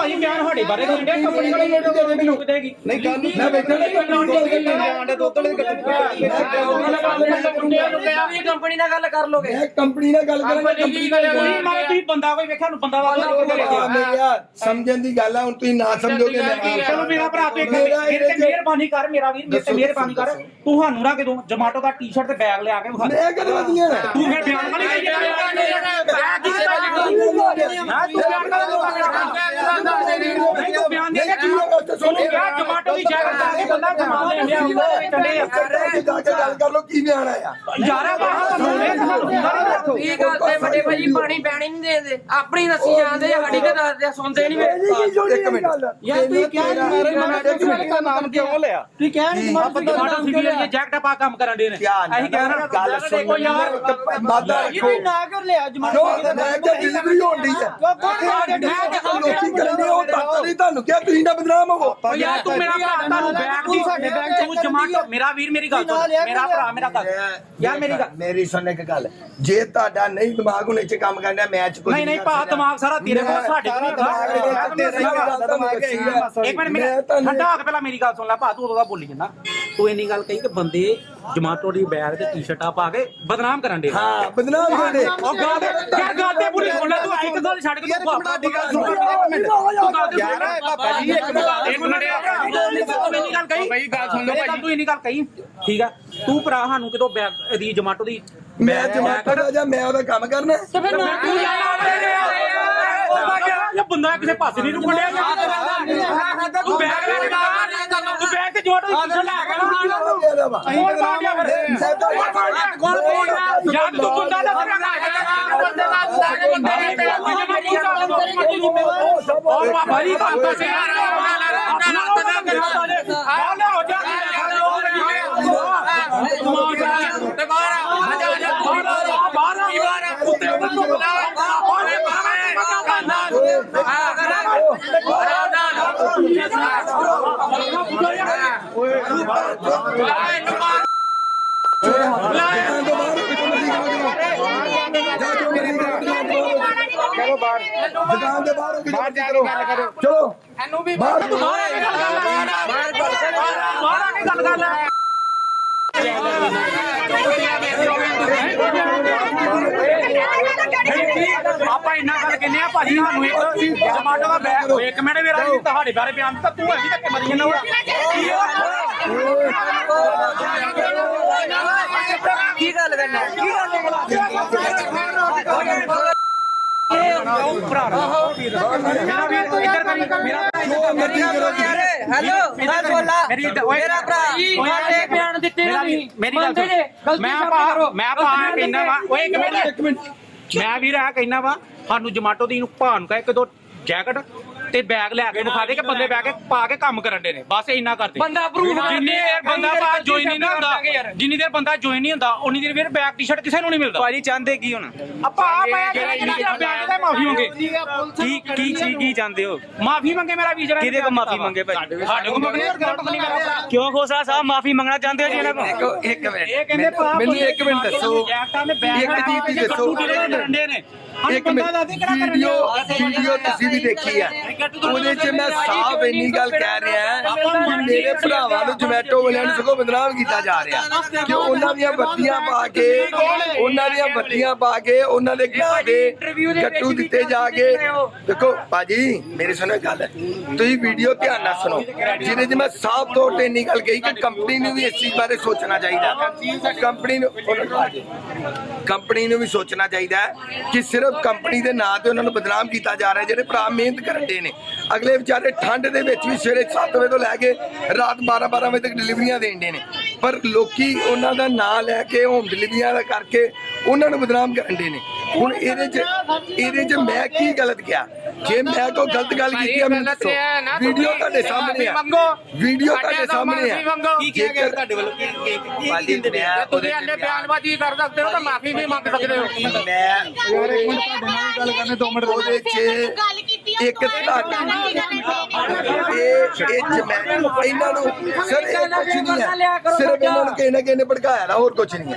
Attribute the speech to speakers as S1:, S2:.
S1: ਭਾਈ ਬਿਆਨ ਸਾਡੇ ਬਾਰੇ ਦਿੰਦੇ ਕੰਪਨੀ ਵਾਲੇ ਇਹ ਦੇ ਮੈਨੂੰ ਦੇਗੀ
S2: ਨਹੀਂ ਗੱਲ ਮੈਂ ਬੈਠਾ ਨਹੀਂ
S3: ਆਂਡੇ ਦੁੱਧ ਵਾਲੇ ਕੰਪਨੀ ਨਾਲ ਗੱਲ ਕਰ ਲੋਗੇ।
S2: ਮੈਂ ਕੰਪਨੀ ਨਾਲ ਗੱਲ ਕਰਾਂਗਾ ਕੰਪਨੀ ਨਾਲ
S1: ਤੁਸੀਂ ਮਾਰੇ ਤੁਸੀਂ ਬੰਦਾ ਕੋਈ ਵੇਖਿਆ ਨੂੰ ਬੰਦਾ ਵਾਲਾ
S2: ਸਮਝਣ ਦੀ ਗੱਲ ਆ ਹੁਣ ਤੁਸੀਂ ਨਾ ਸਮਝੋਗੇ ਮੈਂ
S1: ਚਲੋ ਮੇਰਾ ਭਰਾ ਤੂੰ ਤੇ ਮਿਹਰਬਾਨੀ ਕਰ ਮੇਰਾ ਵੀਰ ਮੇਰੇ ਤੇ ਮਿਹਰਬਾਨੀ ਕਰ।
S2: ਦੱਸੋ।
S1: ਤੁਹਾਨੂੰ ਨਾ ਕਿਦੋਂ ਜਮਾਟੋ ਦਾ ਟੀ-ਸ਼ਰਟ ਤੇ ਬੈਗ ਲਿਆ ਕੇ ਵਿਖਾ ਦੇ।
S2: ਮੈਂ ਕਦੋਂ ਦੀਆਂ?
S1: ਤੂੰ ਫਿਰ ਬਿਆਨ ਵਾਲੀ ਕਹੀ ਜਾਂਦਾ ਮੈਂ ਤੂੰ ਬਿਆਨ ਕਰ ਨਹੀਂ ਤੂੰ ਬਿਆਨ ਦੇ ਕੇ ਤੁਹਾਨੂੰ ਦੀ ਜੈਕਟ ਪਾ ਕੇ ਬੰਦਾ ਕਮਾ ਲੈ ਲਿਆ ਚੱਲੇ
S2: ਗੱਲ ਕਰ ਲੋ ਕੀ ਬਿਆਨ ਆਇਆ
S1: ਯਾਰਾ ਬਾਹਰ ਤੁਹਾਨੂੰ ਇਹ ਗੱਲ ਹੁੰਦਾ ਨਹੀਂ ਦੇਖੋ
S3: ਕੀ ਗੱਲ ਤੇ ਵੱਡੇ ਭਾਜੀ ਪਾਣੀ ਪੈਣੀ ਨਹੀਂ ਦੇਦੇ। ਆਪਣੀ ਨਸੀ ਜਾਂਦੇ ਆ, ਸਾਡੀ ਤਾਂ ਦੱਸਦੇ ਸੁਣਦੇ ਨਹੀਂ ਵੇ।
S2: ਇੱਕ ਮਿੰਟ।
S4: ਯਾਰ ਤੁਸੀਂ ਕਿਹਾ ਨਹੀਂ ਮਾਰੇ
S2: ਇੱਕ
S4: ਨਾਮ ਕਿਉਂ ਲਿਆ ਤੁਸੀਂ ਕਿਹਾ ਨਹੀਂ
S1: ਆਪਾਂ ਜਮਾਟੋ ਸਿਵਲ ਇਹ ਜੈਕਟ ਪਾ ਕੰਮ ਕਰਨ ਦੇ ਨੇ। ਅਸੀਂ ਕਹਿਣਾ
S2: ਗੱਲ ਸੁਣੋ
S1: ਯਾਰ।
S2: ਵਾਦਾ
S4: ਇਹ
S2: ਰੱਖੋ
S4: ਵੀ ਨਾ ਕਰ ਲਿਆ ਜਮਾਨਾ
S2: ਜੋ ਮੈਂ ਕਿਹਾ ਡਿਲੀਵਰੀ ਹੋਣ ਦੀ ਹੈ ਲੋਕੀ ਕਰਨੇ ਉਹ ਤੱਕ ਨਹੀਂ ਤੁਹਾਨੂੰ ਕਿਹਾ ਤੁਸੀਂ ਨਾ ਬਦਨਾਮ ਹੋਵੋ।
S1: ਯਾਰ ਤੂੰ ਮੇਰਾ ਤੁਹਾਨੂੰ ਬੈਗ ਦੀ
S4: ਸਾਡੇ ਬੈਗ ਚ
S1: ਤੂੰ ਜਮਾਟੋ ਮੇਰਾ ਵੀਰ ਮੇਰੀ ਗੱਲ ਸੁਣ ਮੇਰਾ ਭਰਾ ਮੇਰਾ ਗੱਲ। ਯਾਰ ਮੇਰੀ ਗੱਲ।
S2: ਮੇਰੀ ਸੁਣ ਇੱਕ ਗੱਲ। ਜੇ ਤੁਹਾਡਾ ਨਹੀਂ ਦਿਮਾਗ ਹੁਣੇ ਚ ਕੰਮ ਕਰਨਾ ਮੈਚ ਕੋਈ
S1: ਨਹੀਂ ਨਹੀਂ ਭਾ ਦਿਮਾਗ ਸਾਰਾ ਤੇਰੇ ਕੋਲ ਸਾਡੇ ਕੋਲ ਇੱਕ ਮਿੰਟ ਮੇਰਾ ਠੰਡਾ ਹੋ ਕੇ ਪਹਿਲਾਂ ਮੇਰੀ ਗੱਲ ਸੁਣ ਲੈ ਭਾ ਤੂੰ ਉਦੋਂ ਦਾ ਬੋਲੀ ਜੰਨਾ ਤੂੰ ਇੰਨੀ ਗੱਲ ਕਹੀ ਕਿ ਬੰਦੇ ਜਮਾਟੋ ਦੀ ਬੈਗ ਤੇ ਟੀ-ਸ਼ਰਟਾਂ ਪਾ ਕੇ ਬਦਨਾਮ ਕਰਨ ਦੇ।
S2: ਹਾਂ ਬਦਨਾਮ ਕਰਦੇ
S1: ਉਹ ਗੱਲ ਕਿਆ ਗੱਲ ਤੇ ਪੂਰੀ ਸੁਣ ਲੈ ਤੂੰ ਇੱਕ ਗੱਲ ਛੱਡ ਕੇ ਤੂੰ ਆਪਣਾ ਦੀ ਗੱਲ ਸੁਣ ਤੂੰ ਗੱਲ ਤੇ
S2: ਯਾਰ ਬਾਬਾ ਜੀ ਇੱਕ ਮਿੰਟ।
S1: ਇੱਕ ਮਿੰਟ। ਤੂੰ ਇੰਨੀ ਗੱਲ ਕਹੀ
S5: ਭਾਈ ਗੱਲ ਸੁਣ ਲਓ ਭਾਜੀ
S1: ਤੂੰ ਇੰਨੀ ਗੱਲ ਕਹੀ ਠੀਕ ਆ ਤੂੰ ਭਰਾ ਸਾਨੂੰ ਕਿਤੋਂ ਬੈਗ ਦੀ ਜਮਾਟੋ ਦੀ
S2: ਮੈਂ ਜਮਾਟਾ ਦਾ ਜਾਂ ਮੈਂ ਉਹਦਾ ਕੰਮ ਕਰਨਾ
S1: ਤੇ ਫਿਰ ਨਾ ਤੂੰ ਇਹ ਬੰਦਾ ਕਿਸੇ ਪਾਸੇ ਨਹੀਂ ਰੁਕਣ ਡਿਆ ਤੂੰ ਬੈਗ ਲੈ ਕੇ ਆ ਤੂੰ ਬੈਗ ਤੇ ਜੋੜ ਦੀ ਲੈ ਕੇ ਨਾ ਕੋਲ ਮਾਰਿਆ ਫਿਰ ਕੋਲ ਕੋਲ ਯਾਰ ਤੂੰ ਬੰਦਾ ਰਿਹਾ ਬੰਦੇ ਦਾ ਬੰਦੇ ਨੇ ਉਹ ਬਾਬਾ ਜੀ ਬਾਬਾ ਸੇ ਆਪਣਾ ਪਤਾ ਕਰ ਆ ਲੈ ਹੋ ਜਾ ਤੇ ਬਾਹਰ ਆ ਜਾ ਜਾ ਆ ਬਾਹਰ।
S2: ਦੁਕਾਨ ਦੇ ਬਾਹਰ ਬਾਹਰ ਜਾ ਕੇ ਗੱਲ ਕਰੋ। ਚਲੋ।
S5: ਇਹਨੂੰ ਵੀ
S2: ਬਾਹਰ
S1: ਬਾਹਰ ਗੱਲ ਕਰ। ਬਾਹਰ ਕੇ ਗੱਲ ਕਰ। ਲੈ। ਆਪਾਂ ਇੰਨਾ ਗੱਲ ਕਹਿੰਦੇ ਆ ਭਾਜੀ ਸਾਨੂੰ ਇੱਕ ਟਮਾਟੋ ਦਾ ਬੈਗ ਇੱਕ ਮਿੰਟ ਮੇਰਾ ਵੀ ਤੁਹਾਡੇ ਬਾਰੇ ਬਿਆਨ ਦਿੱਤਾ ਤੂੰ ਐਵੇਂ ਧੱਕੇ ਮਰੀ ਜਾਂਦਾ
S3: ਕੀ ਗੱਲ ਕਰਨਾ? ਕੀ
S1: ਮੇਰਾ ਵੀ ਇੱਧਰ ਕਰੀ। ਮੇਰਾ
S3: ਹੈਲੋ ਮੈਂ ਬੋਲਾ।
S1: ਮੇਰੀ ਮੇਰਾ
S3: ਭਰਾ। ਸਾਡੇ ਬਿਆਨ ਦਿੱਤੇ
S1: ਮੇਰਾ ਵੀ ਮੇਰੀ ਗੱਲ ਸੁਣ। ਮੈਂ ਭਾ ਮੈਂ ਕਹਿੰਦਾ ਵਾ ਓਏ ਇੱਕ ਮਿੰਟ ਇੱਕ ਮਿੰਟ। ਮੈਂ ਵੀਰ ਆ ਕਹਿੰਦਾ ਵਾ ਸਾਨੂੰ ਜਮਾਟੋ ਦੀ ਨੂੰ ਭਾ ਨੂੰ ਕਹੇ ਕਿ ਦੋ ਜੈਕਟ। ਤੇ ਬੈਗ ਲੈ ਕੇ ਵਿਖਾ ਦੇ ਕਿ ਬੰਦੇ ਬੈਗ ਕੇ ਪਾ ਕੇ ਕੰਮ ਕਰਨ ਦੇ ਨੇ। ਬਸ ਇੰਨਾ ਕਰਦੇ।
S3: ਬੰਦਾ ਕਰ
S1: ਜਿੰਨੀ ਦੇਰ ਬੰਦਾ ਪਾ ਜੁਆਇਨ ਨਹੀਂ ਨਾ ਹੁੰਦਾ ਜਿੰਨੀ ਦੇਰ ਬੰਦਾ ਜੁਆਇਨ ਨਹੀਂ ਹੁੰਦਾ ਉਨੀ ਦੇਰ ਫਿਰ ਬੈਗ ਟੀ-ਸ਼ਰਟ ਕਿਸੇ ਨੂੰ ਨਹੀਂ ਮਿਲਦਾ।
S5: ਭਾਜੀ ਚਾਹੁੰਦੇ ਕੀ ਹੁਣ?
S1: ਆਪਾਂ ਆ ਪਾਇਆ ਜਿਹੜਾ ਜਿਹੜਾ ਬੈਗ ਦਾ ਮਾਫੀ ਮੰਗੇ।
S5: ਕੀ ਕੀ ਕੀ ਕੀ ਚਾਹੁੰਦੇ ਹੋ?
S1: ਮਾਫੀ ਮੰਗੇ ਮੇਰਾ ਵੀਰ ਜਿਹੜਾ
S5: ਕਿਹਦੇ ਕੋ ਮਾਫੀ ਮੰਗੇ ਭਾਜੀ?
S1: ਸਾਡੇ ਕੋਲ ਮੰਗਣੇ
S5: ਕਿਉਂ ਖੋਸਾ ਸਾਹਿਬ ਮਾਫੀ ਮੰਗਣਾ ਚਾਹੁੰਦੇ ਹੋ ਜੀ ਇਹਨਾਂ ਕੋ
S2: ਇੱਕ ਮਿੰਟ।
S1: ਇਹ ਕਹਿੰਦੇ ਭਰਾ
S2: ਮੈਨੂੰ ਇੱਕ ਮਿੰਟ ਦੱਸੋ।
S1: ਜੈਕਟਾਂ ਦੇ ਬੈਗ
S2: ਇੱਕ ਚੀਜ਼ ਦੱਸੋ। ਇੱਕ ਮਿੰਟ। ਵੀਡੀਓ ਤੁਸੀਂ ਵੀ ਦੇਖੀ ਆ। ਉਹਦੇ 'ਚ ਮੈਂ ਸਾਫ਼ ਇੰਨੀ ਗੱਲ ਕਹਿ ਰਿਹਾ ਕਿ ਮੇਰੇ ਭਰਾਵਾਂ ਨੂੰ ਜਮੈਟੋ ਵਾਲਿਆਂ ਨੂੰ ਸਗੋਂ ਬਦਨਾਮ ਕੀਤਾ ਜਾ ਰਿਹਾ। ਕਿ ਉਹਨਾਂ ਦੀਆਂ ਬੱਤੀਆਂ ਪਾ ਕੇ ਉਹਨਾਂ ਦੀਆਂ ਬੱਤੀਆਂ ਪਾ ਕੇ ਉਹਨਾਂ ਦੇ ਦੇ ਗੱਟੂ ਦਿੱਤੇ ਜਾ ਕੇ। ਦੇਖੋ ਬਾਜੀ ਮੇਰੀ ਸੁਣੋ ਗੱਲ। ਤੁਸੀਂ ਵੀਡੀਓ ਧਿਆਨ ਨਾਲ ਸੁਣੋ। ਜਿਹਦੇ 'ਚ ਮੈਂ ਸਾਫ਼ ਤੌਰ ਤੇ ਇੰਨੀ ਗੱਲ ਕਹੀ ਕਿ ਕੰਪਨੀ ਨੂੰ ਵੀ ਇਸ ਚੀਜ਼ ਬਾਰੇ ਸੋਚਣਾ ਚਾਹੀਦਾ। ਕੰਪਨੀ ਨੂੰ ਕੰਪਨੀ ਨੂੰ ਵੀ ਸੋਚਣਾ ਚਾਹੀਦਾ ਕਿ ਸਿਰਫ ਕੰਪਨੀ ਦੇ ਨਾਂ ਤੇ ਉਹਨਾਂ ਨੂੰ ਬਦਨਾਮ ਕੀਤਾ ਜਾ ਰਿਹਾ ਜਿਹੜੇ ਭਰਾ ਮਿਹਨਤ ਕਰਦੇ ਨੇ। ਅਗਲੇ ਵਿਚਾਰੇ ਠੰਡ ਦੇ ਵਿੱਚ ਵੀ ਸਵੇਰੇ 7 ਵਜੇ ਤੋਂ ਲੈ ਕੇ ਰਾਤ 12 12 ਵਜੇ ਤੱਕ ਡਿਲੀਵਰੀਆਂ ਦੇਣਦੇ ਨੇ। ਪਰ ਲੋਕੀ ਉਹਨਾਂ ਦਾ ਨਾਂ ਲੈ ਕੇ ਹੋਮ ਡਿਲੀਵਰੀਆਂ ਦਾ ਕਰਕੇ ਉਹਨਾਂ ਨੂੰ ਬਦਨਾਮ ਕਰਦੇ ਨੇ। ਹੁਣ ਇਹਦੇ 'ਚ ਇਹਦੇ 'ਚ ਮੈਂ ਕੀ ਗਲਤ ਕਿਹਾ? ਜੇ ਮੈਂ ਕੋਈ ਗਲਤ ਗੱਲ ਕੀਤੀ ਹੈ ਮੈਨੂੰ ਦੱਸੋ। ਵੀਡੀਓ ਤੁਹਾਡੇ ਸਾਹਮਣੇ ਆ। ਵੀਡੀਓ ਤੁਹਾਡੇ ਸਾਹਮਣੇ ਆ।
S5: ਕੀ ਕਿਹਾ ਗਿਆ? ਤੁਹਾਡੇ ਵੱਲੋਂ ਕੀ ਕੀ
S2: ਮੈਂ ਉਹਦੇ 'ਚ
S5: ਅੰਡੇ ਬਿਆਨਬਾਜ਼ੀ ਕਰ ਸਕਦੇ ਹੋ ਤਾਂ ਮਾਫੀ ਵੀ ਮੰਗ ਸਕਦੇ ਹੋ।
S2: ਮੈਂ ਉਹਦੇ 'ਚ
S6: ਗੱਲ ਕੀਤੀ
S2: ਇੱਕ ਤੁਹਾਡਾ ਇਹ ਇਹ ਜਮੈ ਇਹਨਾਂ ਨੂੰ ਸਰ ਇਹ ਕੁਛ ਨਹੀਂ ਹੈ। ਸਿਰਫ ਇਹਨਾਂ ਨੂੰ ਕਿਸੇ ਨਾ ਕਿਸੇ ਨੇ ਭੜਕਾਇਆ ਨਾ ਹੋਰ ਕੁਛ ਨਹੀਂ ਹੈ।